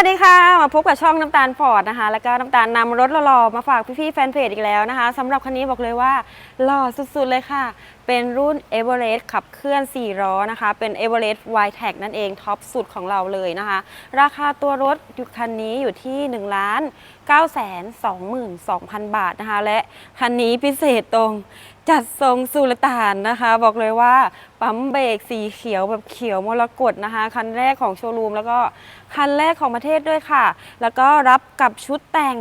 วัสดีค่ะ มาพบกับช่องน้ำตาลฟอร์ดนะคะ แล้วก็น้ำตาลนำรถหล่อๆมาฝากพี่ๆแฟนเพจอีกแล้วนะคะสำหรับคันนี้บอกเลยว่าหล่อสุดๆเลยค่ะ เป็นรุ่น e v e r e s t ขับเคลื่อน 4 ล้อนะคะ เป็น e v e r e s t y t a g นั่นเองท็อปสุดของเราเลยนะคะ ราคาตัวรถอยู่คันนี้อยู่ที่1ล้าน 9 2 2 0 0 0 บาทนะคะ และคันนี้พิเศษตรงจัดทรงสุลต่านนะคะ บอกเลยว่าปั๊มเบรกสีเขียวแบบเขียวมรกตนะคะ คันแรกของโชว์รูมแล้วก็คันแรกของประเทศด้วยค่ะ แล้วก็รับกับชุดแต่ง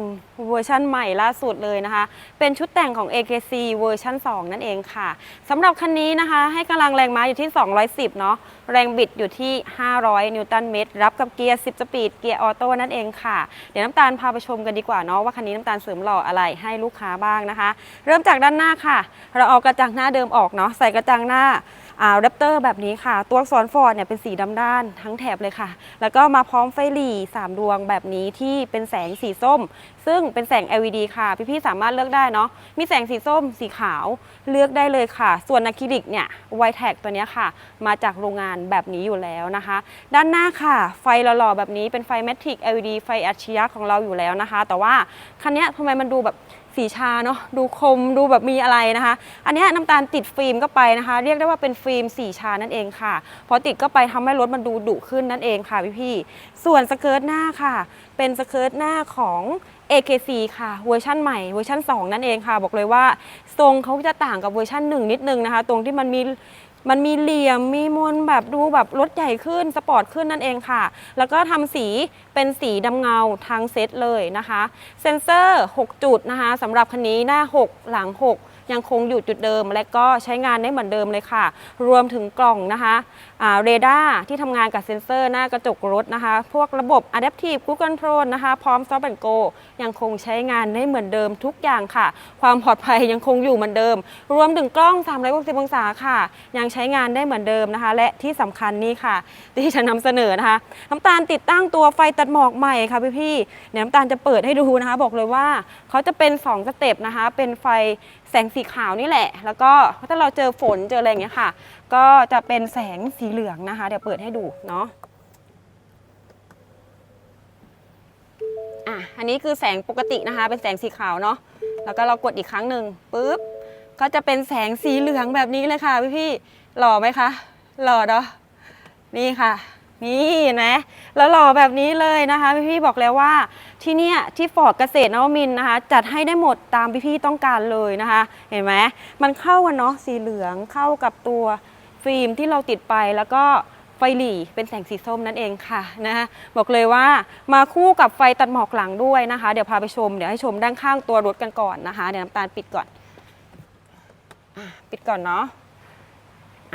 เวอร์ชันใหม่ล่าสุดเลยนะคะ เป็นชุดแต่งของ AKC เวอร์ชัน2 นั่นเองค่ะสำหรับคันนี้นะคะ ให้กำลังแรงม้าอยู่ที่ 210 เนาะแรงบิดอยู่ที่ 500 นิวตันเมตร รับกับเกียร์ 10 สปีด เกียร์ออโต้นั่นเองค่ะ เดี๋ยวน้ำตาลพาไปชมกันดีกว่าเนาะว่าคันนี้น้ำตาลเสริมหล่ออะไรให้ลูกค้าบ้างนะคะ เริ่มจากด้านหน้าค่ะ เราเอากระจังหน้าเดิมออกเนาะใส่กระจังหน้า แรปเตอร์แบบนี้ค่ะ ตัวอักษรฟอร์ดเนี่ยเป็นสีดำด้านทั้งแถบเลยค่ะ แล้วก็มาพร้อมไฟหลี3ดวงแบบนี้ที่เป็นแสงสีส้ม ซึ่งเป็นแสง LED ค่ะ พี่ๆสามารถเลือกได้เนาะมีแสงสีส้มสีขาวเลือกได้เลยค่ะ ส่วนอะคริลิกเนี่ยไวแท็กตัวนี้ค่ะ มาจากโรงงานแบบนี้อยู่แล้วนะคะ ด้านหน้าค่ะ ไฟหล่อๆแบบนี้เป็นไฟแมทริก LED ไฟอัจฉริยะของเราอยู่แล้วนะคะ แต่ว่าคันนี้ทำไมมันดูแบบ สีชาเนาะดูคมดูแบบมีอะไรนะคะ อันนี้น้ำตาลติดฟิล์มก็ไปนะคะ เรียกได้ว่าเป็นฟิล์มสีชานั่นเองค่ะ พอติดก็ไปทำให้รถมันดูดุขึ้นนั่นเองค่ะพี่ๆส่วนสเกิร์ตหน้าค่ะ เป็นสเกิร์ตหน้าของ AKC ค่ะเวอร์ชั่นใหม่เวอร์ชั่น2 นั่นเองค่ะ บอกเลยว่าทรงเขาจะต่างกับเวอร์ชั่น1 นิดนึงนะคะ ตรงที่มันมี มันมีเหลี่ยมมีมวลแบบดูแบบรถใหญ่ขึ้นสปอร์ตขึ้นนั่นเองค่ะ แล้วก็ทำสีเป็นสีดำเงาทางเซตเลยนะคะ เซ็นเซอร์ 6 จุดนะคะสำหรับคันนี้หน้า 6 หลัง 6 ยังคงอยู่จุดเดิม และก็ใช้งานได้เหมือนเดิมเลยค่ะ รวมถึงกล่องนะคะเรดาร์ที่ทำงานกับเซ็นเซอร์หน้ากระจกรถนะคะ พวกระบบ Adaptive Cruise Control นะคะ พร้อม Stop and Go ยังคงใช้งานได้เหมือนเดิมทุกอย่างค่ะ ความปลอดภัยยังคงอยู่เหมือนเดิม รวมถึงกล้อง 360 องศาค่ะ ยังใช้งานได้เหมือนเดิมนะคะ และที่สำคัญนี่ค่ะ ที่ฉันนำเสนอนะคะน้ำตาลติดตั้งตัวไฟตัดหมอกใหม่ค่ะพี่ๆเดี๋ยวน้ำตาลจะเปิดให้ดูนะคะ บอกเลยว่าเขาจะเป็น 2 สเต็ปนะคะ เป็นไฟ แสงสีขาวนี่แหละ แล้วก็ถ้าเราเจอฝนเจออะไรอย่างเงี้ยค่ะ ก็จะเป็นแสงสีเหลืองนะคะ เดี๋ยวเปิดให้ดูเนาะอะอันนี้คือแสงปกตินะคะ เป็นแสงสีขาวเนาะแล้วก็เรากดอีกครั้งหนึ่งปุ๊บก็จะเป็นแสงสีเหลืองแบบนี้เลยค่ะพี่พี่หล่อไหมคะหล่อเนาะนี่ค่ะ นี่เห็นไหมแล้วหล่อแบบนี้เลยนะคะพี่พี่บอกแล้วว่าที่เนี่ยที่ฟอร์ดเกษตรนวมินนะคะ จัดให้ได้หมดตามพี่พี่ต้องการเลยนะคะ เห็นไหมมันเข้ากันเนาะสีเหลืองเข้ากับตัวฟิล์มที่เราติดไปแล้วก็ไฟหลีเป็นแสงสีส้มนั่นเองค่ะนะคะบอกเลยว่ามาคู่กับไฟตัดหมอกหลังด้วยนะคะ เดี๋ยวพาไปชมเดี๋ยวให้ชมด้านข้างตัวรถกันก่อนนะคะ เดี๋ยวน้ำตาลปิดก่อนปิดก่อนเนาะ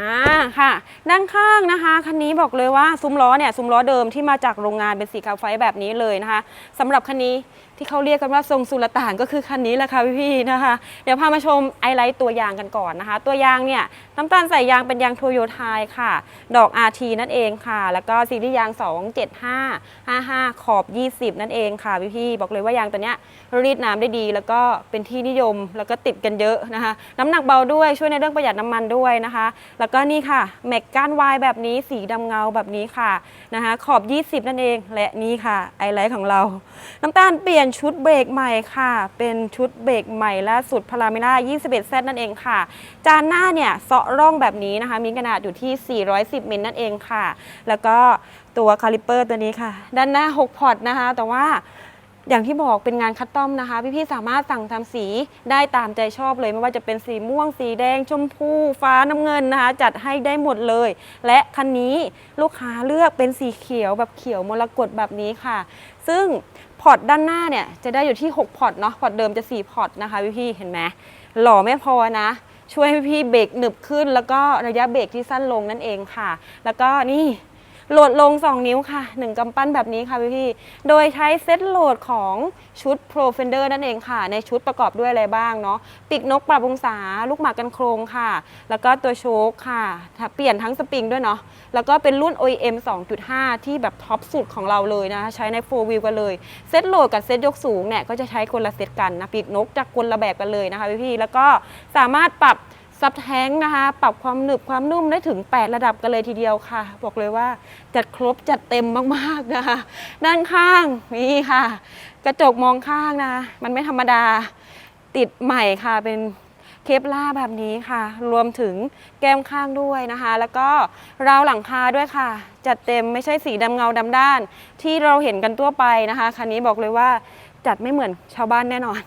อ่าค่ะ ด้านข้างนะคะคันนี้บอกเลยว่าซุ้มล้อเนี่ยซุ้มล้อเดิมที่มาจากโรงงานเป็นสีขาวไฟแบบนี้เลยนะคะสำหรับคันนี้ ที่เขาเรียกกันว่าทรงสุลต่านก็คือคันนี้แหละค่ะพี่ๆนะคะ เดี๋ยวพามาชมไอไลท์ตัวยางกันก่อนนะคะ ตัวยางเนี่ยน้ำตาลใส่ยางเป็นยางโตโยไทยค่ะ ดอก RT นั่นเองค่ะ แล้วก็ซีรีส์ยาง 275 55 ขอบ 20 นั่นเองค่ะพี่ๆบอกเลยว่ายางตัวเนี้ยรีดน้ำได้ดี แล้วก็เป็นที่นิยมแล้วก็ติดกันเยอะนะคะ น้ำหนักเบาด้วยช่วยในเรื่องประหยัดน้ำมันด้วยนะคะ แล้วก็นี่ค่ะแม็กก้านวายแบบนี้สีดำเงาแบบนี้ค่ะนะคะขอบ 20 นั่นเองและนี่ค่ะไอไลท์ของเรา น้ำตาลเปลี่ยนชุดเบรกใหม่ค่ะ เป็นชุดเบรกใหม่ล่าสุดพาราเมล่า 21Z นั่นเองค่ะ จานหน้าเนี่ยเซาะร่องแบบนี้นะคะ มีขนาดอยู่ที่ 410มิลนั่นเองค่ะ แล้วก็ตัวคาลิปเปอร์ตัวนี้ค่ะ ด้านหน้า 6 พอร์ตนะคะ แต่ว่า อย่างที่บอกเป็นงานคัสตอมนะคะ พี่ๆสามารถสั่งทำสีได้ตามใจชอบเลย ไม่ว่าจะเป็นสีม่วง สีแดง ชมพูฟ้าน้ำเงินนะคะ จัดให้ได้หมดเลย และคันนี้ลูกค้าเลือกเป็นสีเขียวแบบเขียวมรกตแบบนี้ค่ะ ซึ่งพอร์ตด้านหน้าเนี่ยจะได้อยู่ที่ 6 พอร์ตเนาะพอร์ตเดิมจะ 4 พอร์ตนะคะพี่ๆเห็นไหมหล่อไม่พอนะช่วยให้พี่เบรกหนึบขึ้น แล้วก็ระยะเบรกที่สั้นลงนั่นเองค่ะ แล้วก็นี่ โหลดลง 2 นิ้วค่ะ 1กำปั้นแบบนี้ค่ะพี่ๆโดยใช้เซตโหลดของชุด Pro Fender นั่นเองค่ะ ในชุดประกอบด้วยอะไรบ้างเนาะปีกนกปรับองศา ลูกหมากกันโครงค่ะ แล้วก็ตัวโชคค่ะเปลี่ยนทั้งสปริงด้วยเนาะแล้วก็เป็นรุ่น OEM 2.5 ที่แบบท็อปสุดของเราเลยนะใช้ใน 4 wheel กันเลย เซตโหลดกับเซตยกสูงเนี่ยก็จะใช้คนละเซตกันนะปีกนกจากคนละแบบกันเลยนะคะพี่ๆแล้วก็สามารถปรับ ซับแท้งนะคะ ปรับความหนึบความนุ่มได้ถึง 8 ระดับกันเลยทีเดียวค่ะ บอกเลยว่าจัดครบจัดเต็มมากๆนะคะ ด้านข้างนี่ค่ะ กระจกมองข้างนะมันไม่ธรรมดาติดใหม่ค่ะเป็นเคปล่าแบบนี้ค่ะ รวมถึงแก้มข้างด้วยนะคะ แล้วก็ราวหลังคาด้วยค่ะ จัดเต็มไม่ใช่สีดำเงาดำด้าน ที่เราเห็นกันทั่วไปนะคะ คันนี้บอกเลยว่าจัดไม่เหมือนชาวบ้านแน่นอน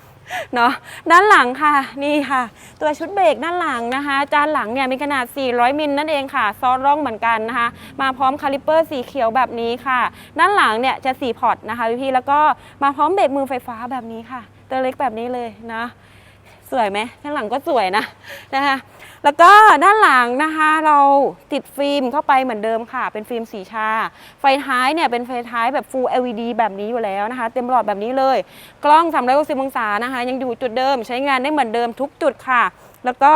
เนาะด้านหลังค่ะนี่ค่ะ ตัวชุดเบรกด้านหลังนะคะ จานหลังเนี่ยมีขนาด 400 มิลนั่นเองค่ะซอสร่องเหมือนกันนะคะ มาพร้อมคาลิปเปอร์สีเขียวแบบนี้ค่ะ ด้านหลังเนี่ยจะสีพอร์ตนะคะพี่ๆแล้วก็มาพร้อมเบรกมือไฟฟ้าแบบนี้ค่ะ ตัวเล็กแบบนี้เลยนะ สวยไหมข้างหลังก็สวยนะนะคะ แล้วก็ด้านหลังนะคะเราติดฟิล์มเข้าไปเหมือนเดิมค่ะ เป็นฟิล์มสีชา ไฟท้ายเนี่ยเป็นไฟท้ายแบบ Full LED แบบนี้อยู่แล้วนะคะ เต็มหลอดแบบนี้เลย กล้อง 360 องศานะคะ ยังอยู่จุดเดิมใช้งานได้เหมือนเดิมทุกจุดค่ะ แล้วก็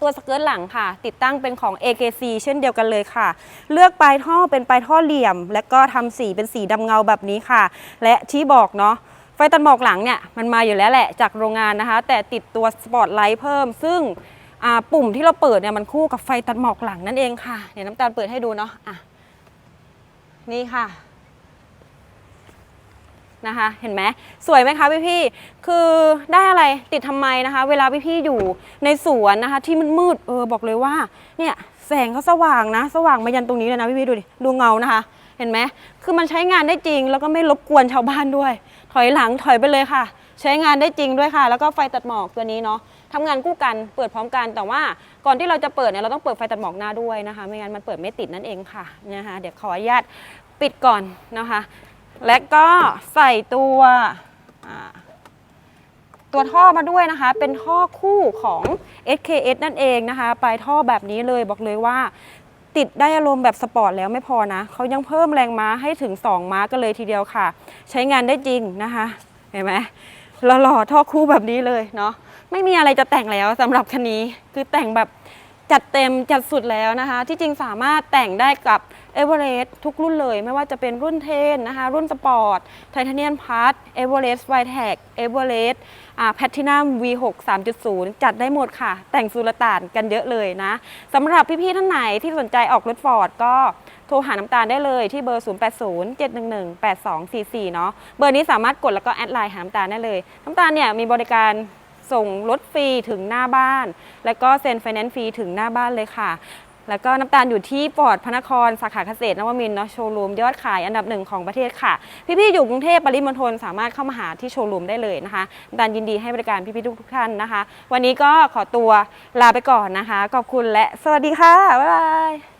ตัวสเกิร์ตหลังค่ะ ติดตั้งเป็นของ AKC เช่นเดียวกันเลยค่ะ เลือกปลายท่อเป็นปลายท่อเหลี่ยม และก็ทำสีเป็นสีดำเงาแบบนี้ค่ะ และที่บอกเนาะ ไฟตัดหมอกหลังเนี่ยมันมาอยู่แล้วแหละจากโรงงานนะคะ แต่ติดตัวสปอตไลท์เพิ่ม ซึ่งปุ่มที่เราเปิดเนี่ยมันคู่กับไฟตัดหมอกหลังนั่นเองค่ะเดี๋ยวน้ำตาลเปิดให้ดูเนาะอะนี่ค่ะนะคะเห็นไหมสวยไหมคะพี่พี่คือได้อะไรติดทำไมนะคะ เวลาพี่พี่อยู่ในสวนนะคะ ที่มันมืดเออบอกเลยว่าเนี่ยแสงเขาสว่างนะ สว่างมายันตรงนี้เลยนะพี่พี่ดูดิดูเงานะคะ เห็นไหมคือมันใช้งานได้จริง แล้วก็ไม่รบกวนชาวบ้านด้วย อยหลังถอยไปเลยค่ะ ใช้งานได้จริงด้วยค่ะ แล้วก็ไฟตัดหมอกตัวนี้เนาะทำงานคู่กันเปิดพร้อมกันแต่ว่าก่อนที่เราจะเปิดเนี่ยเราต้องเปิดไฟตัดหมอกหน้าด้วยนะคะ ไม่งั้นมันเปิดไม่ติดนั่นเองค่ะนะคะเดี๋ยวขออนุญาตปิดก่อนนะคะ และก็ใส่ตัวตัวท่อมาด้วยนะคะ เป็นท่อคู่ของ SKS นั่นเองนะคะ ปลายท่อแบบนี้เลยบอกเลยว่า ติดได้อารมณ์แบบสปอร์ตแล้วไม่พอนะเขายังเพิ่มแรงม้าให้ถึง 2 ม้ากันเลยทีเดียวค่ะ ใช้งานได้จริงนะคะ เห็นไหมหล่อๆท่อคู่แบบนี้เลยเนาะไม่มีอะไรจะแต่งแล้วสำหรับคันนี้คือแต่งแบบ จัดเต็มจัดสุดแล้วนะคะ ที่จริงสามารถแต่งได้กับเอเวอเรสต์ทุกรุ่นเลย ไม่ว่าจะเป็นรุ่นเทนนะคะ รุ่นสปอร์ตไทเทเนียมพาร์ทเอเวอเรสต์ไวแท็กเอเวอเรสต์แพทินัม V6 3.0 จัดได้หมดค่ะ แต่งสุลต่านกันเยอะเลยนะสำหรับพี่ๆท่านไหนที่สนใจออกรถฟอร์ดก็โทรหาน้ำตาลได้เลยที่เบอร์ 0807118244 เนาะเบอร์นี้สามารถกดแล้วก็แอดไลน์หาน้ำตาลได้เลย น้ำตาลเนี่ยมีบริการ ส่งรถฟรีถึงหน้าบ้าน แล้วก็เซ็นไฟแนนซ์ฟรีถึงหน้าบ้านเลยค่ะ แล้วก็น้ำตาลอยู่ที่ปอดพระนครสาขาเกษตรนวมินเนาะโชว์รูมยอดขายอันดับหนึ่งของประเทศค่ะ พี่ๆอยู่กรุงเทพปริมณฑลสามารถเข้ามาหาที่โชว์รูมได้เลยนะคะน้ำตาลยินดีให้บริการพี่ๆทุกๆท่านนะคะ วันนี้ก็ขอตัวลาไปก่อนนะคะ ขอบคุณและสวัสดีค่ะบ๊ายบาย